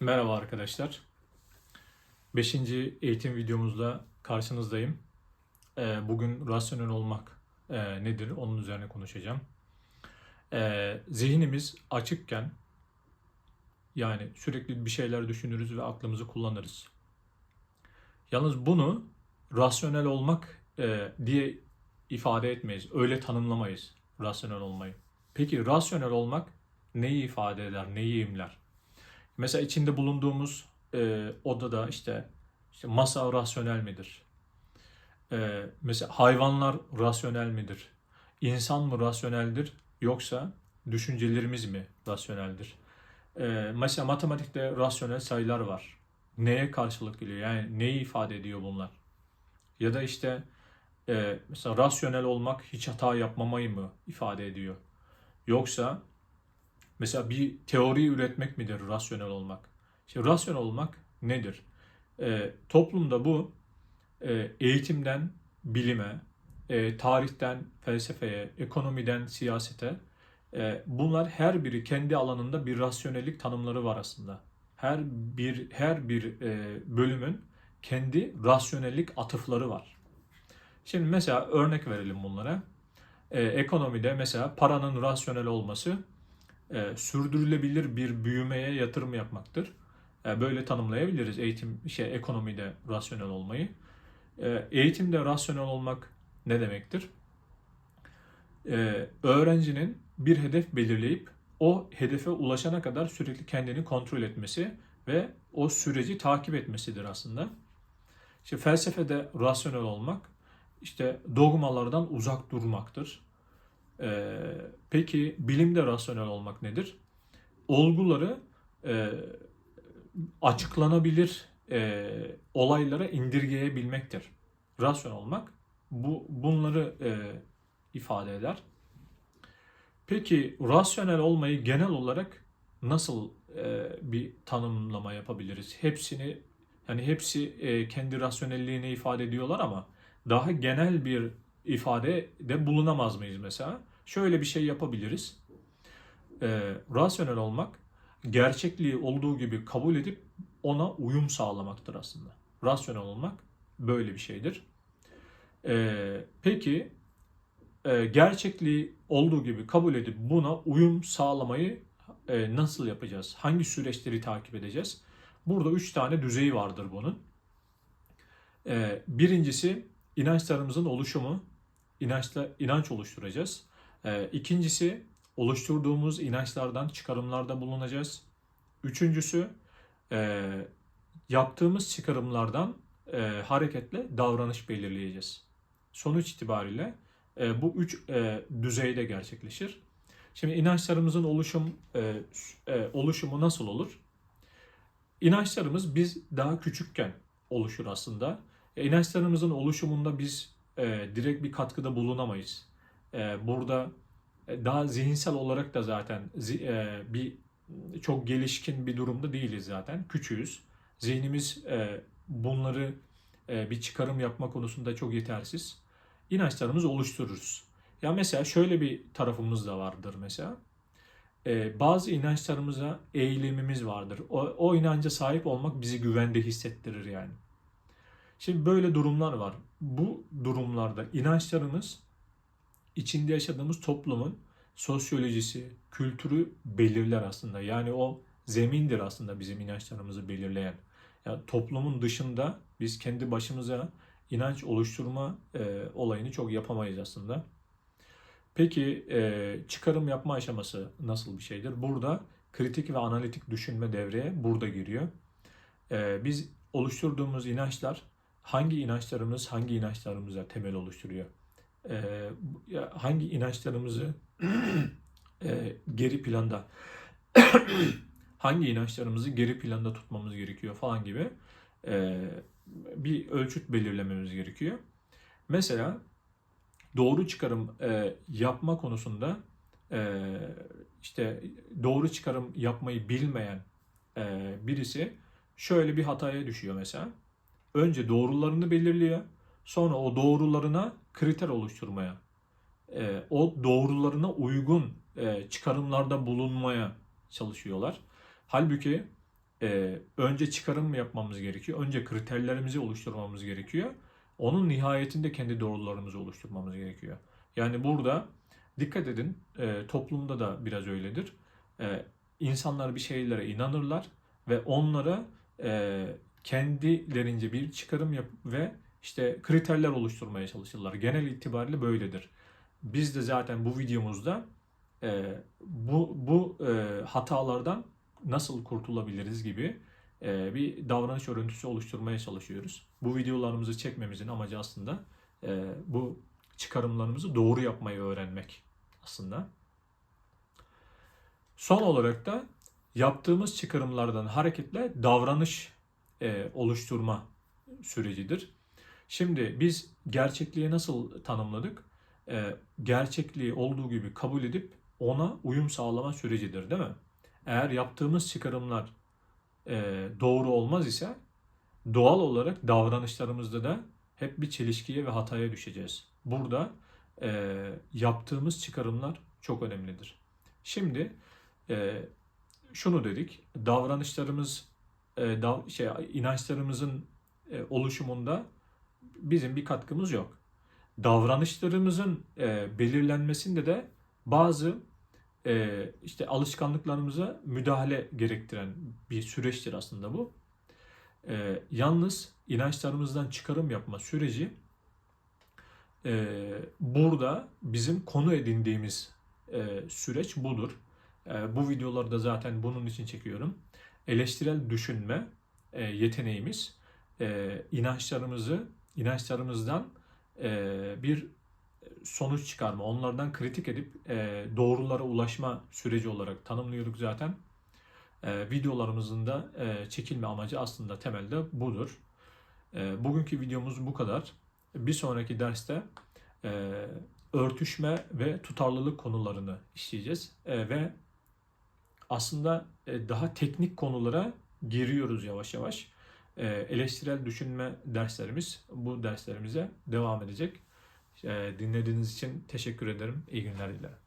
Merhaba arkadaşlar. 5. eğitim videomuzda karşınızdayım. Ee, Bugün rasyonel olmak e, nedir onun üzerine konuşacağım. Ee, Zihnimiz açıkken yani sürekli bir şeyler düşünürüz ve aklımızı kullanırız. Yalnız bunu rasyonel olmak e, diye ifade etmeyiz. Öyle tanımlamayız rasyonel olmayı. Peki rasyonel olmak neyi ifade eder, neyi imler? Mesela içinde bulunduğumuz e, odada işte, işte masa rasyonel midir? E, mesela hayvanlar rasyonel midir? İnsan mı rasyoneldir yoksa düşüncelerimiz mi rasyoneldir? E, mesela matematikte rasyonel sayılar var. Neye karşılık geliyor? Yani neyi ifade ediyor bunlar? Ya da işte e, mesela rasyonel olmak hiç hata yapmamayı mı ifade ediyor? Yoksa Mesela bir teori üretmek midir rasyonel olmak? İşte rasyonel olmak nedir? E, toplumda bu e, eğitimden bilime, e, tarihten felsefeye, ekonomiden siyasete e, bunlar her biri kendi alanında bir rasyonellik tanımları var aslında. Her bir her bir e, bölümün kendi rasyonellik atıfları var. Şimdi mesela örnek verelim bunlara. E, ekonomide mesela paranın rasyonel olması e, sürdürülebilir bir büyümeye yatırım yapmaktır. E, böyle tanımlayabiliriz eğitim şey ekonomide rasyonel olmayı. E, eğitimde rasyonel olmak ne demektir? E, öğrencinin bir hedef belirleyip o hedefe ulaşana kadar sürekli kendini kontrol etmesi ve o süreci takip etmesidir aslında. İşte felsefede rasyonel olmak işte dogmalardan uzak durmaktır. Ee, peki bilimde rasyonel olmak nedir? Olguları e, açıklanabilir e, olaylara indirgeyebilmektir. Rasyonel olmak bu bunları e, ifade eder. Peki rasyonel olmayı genel olarak nasıl e, bir tanımlama yapabiliriz? Hepsini yani hepsi e, kendi rasyonelliğini ifade ediyorlar ama daha genel bir ifade de bulunamaz mıyız mesela? Şöyle bir şey yapabiliriz. E, rasyonel olmak gerçekliği olduğu gibi kabul edip ona uyum sağlamaktır aslında. Rasyonel olmak böyle bir şeydir. E, peki e, gerçekliği olduğu gibi kabul edip buna uyum sağlamayı e, nasıl yapacağız? Hangi süreçleri takip edeceğiz? Burada üç tane düzeyi vardır bunun. E, birincisi inançlarımızın oluşumu, inançla inanç oluşturacağız. Ee, ikincisi oluşturduğumuz inançlardan çıkarımlarda bulunacağız. Üçüncüsü e, yaptığımız çıkarımlardan e, hareketle davranış belirleyeceğiz. Sonuç itibariyle e, bu üç e, düzeyde gerçekleşir. Şimdi inançlarımızın oluşum e, e, oluşumu nasıl olur? İnançlarımız biz daha küçükken oluşur aslında. E, inançlarımızın oluşumunda biz e, direkt bir katkıda bulunamayız. E, burada e, daha zihinsel olarak da zaten e, bir çok gelişkin bir durumda değiliz zaten. Küçüğüz. Zihnimiz e, bunları e, bir çıkarım yapma konusunda çok yetersiz. İnançlarımızı oluştururuz. Ya mesela şöyle bir tarafımız da vardır mesela. E, bazı inançlarımıza eğilimimiz vardır. O, o inanca sahip olmak bizi güvende hissettirir yani. Şimdi böyle durumlar var. Bu durumlarda inançlarımız içinde yaşadığımız toplumun sosyolojisi, kültürü belirler aslında. Yani o zemindir aslında bizim inançlarımızı belirleyen. Yani toplumun dışında biz kendi başımıza inanç oluşturma e, olayını çok yapamayız aslında. Peki e, çıkarım yapma aşaması nasıl bir şeydir? Burada kritik ve analitik düşünme devreye burada giriyor. E, biz oluşturduğumuz inançlar hangi inançlarımız hangi inançlarımıza temel oluşturuyor? E, hangi inançlarımızı e, geri planda hangi inançlarımızı geri planda tutmamız gerekiyor falan gibi e, bir ölçüt belirlememiz gerekiyor. Mesela doğru çıkarım e, yapma konusunda e, işte doğru çıkarım yapmayı bilmeyen e, birisi şöyle bir hataya düşüyor mesela. Önce doğrularını belirliyor. Sonra o doğrularına kriter oluşturmaya, e, o doğrularına uygun e, çıkarımlarda bulunmaya çalışıyorlar. Halbuki e, önce çıkarım mı yapmamız gerekiyor? Önce kriterlerimizi oluşturmamız gerekiyor. Onun nihayetinde kendi doğrularımızı oluşturmamız gerekiyor. Yani burada dikkat edin toplumda da biraz öyledir. E, insanlar bir şeylere inanırlar ve onlara kendilerince bir çıkarım yap ve işte kriterler oluşturmaya çalışırlar. Genel itibariyle böyledir. Biz de zaten bu videomuzda e, bu bu e, hatalardan nasıl kurtulabiliriz gibi e, bir davranış örüntüsü oluşturmaya çalışıyoruz. Bu videolarımızı çekmemizin amacı aslında e, bu çıkarımlarımızı doğru yapmayı öğrenmek aslında. Son olarak da yaptığımız çıkarımlardan hareketle davranış e, oluşturma sürecidir. Şimdi biz gerçekliği nasıl tanımladık? E, gerçekliği olduğu gibi kabul edip ona uyum sağlama sürecidir değil mi? Eğer yaptığımız çıkarımlar e, doğru olmaz ise doğal olarak davranışlarımızda da hep bir çelişkiye ve hataya düşeceğiz. Burada e, yaptığımız çıkarımlar çok önemlidir. Şimdi e, şunu dedik, davranışlarımız, e, dav- şey inançlarımızın e, oluşumunda bizim bir katkımız yok. Davranışlarımızın e, belirlenmesinde de bazı e, işte alışkanlıklarımıza müdahale gerektiren bir süreçtir aslında bu. E, yalnız inançlarımızdan çıkarım yapma süreci e, burada bizim konu edindiğimiz e, süreç budur. E, bu videoları da zaten bunun için çekiyorum. Eleştirel düşünme e, yeteneğimiz e, inançlarımızı inançlarımızdan e, bir sonuç çıkarma, onlardan kritik edip e, doğrulara ulaşma süreci olarak tanımlıyorduk zaten. E, videolarımızın da e, çekilme amacı aslında temelde budur. E, bugünkü videomuz bu kadar. Bir sonraki derste e, örtüşme ve tutarlılık konularını işleyeceğiz E, ve aslında e, daha teknik konulara giriyoruz yavaş yavaş. E, eleştirel düşünme derslerimiz bu derslerimize devam edecek. E, dinlediğiniz için teşekkür ederim. İyi günler dilerim.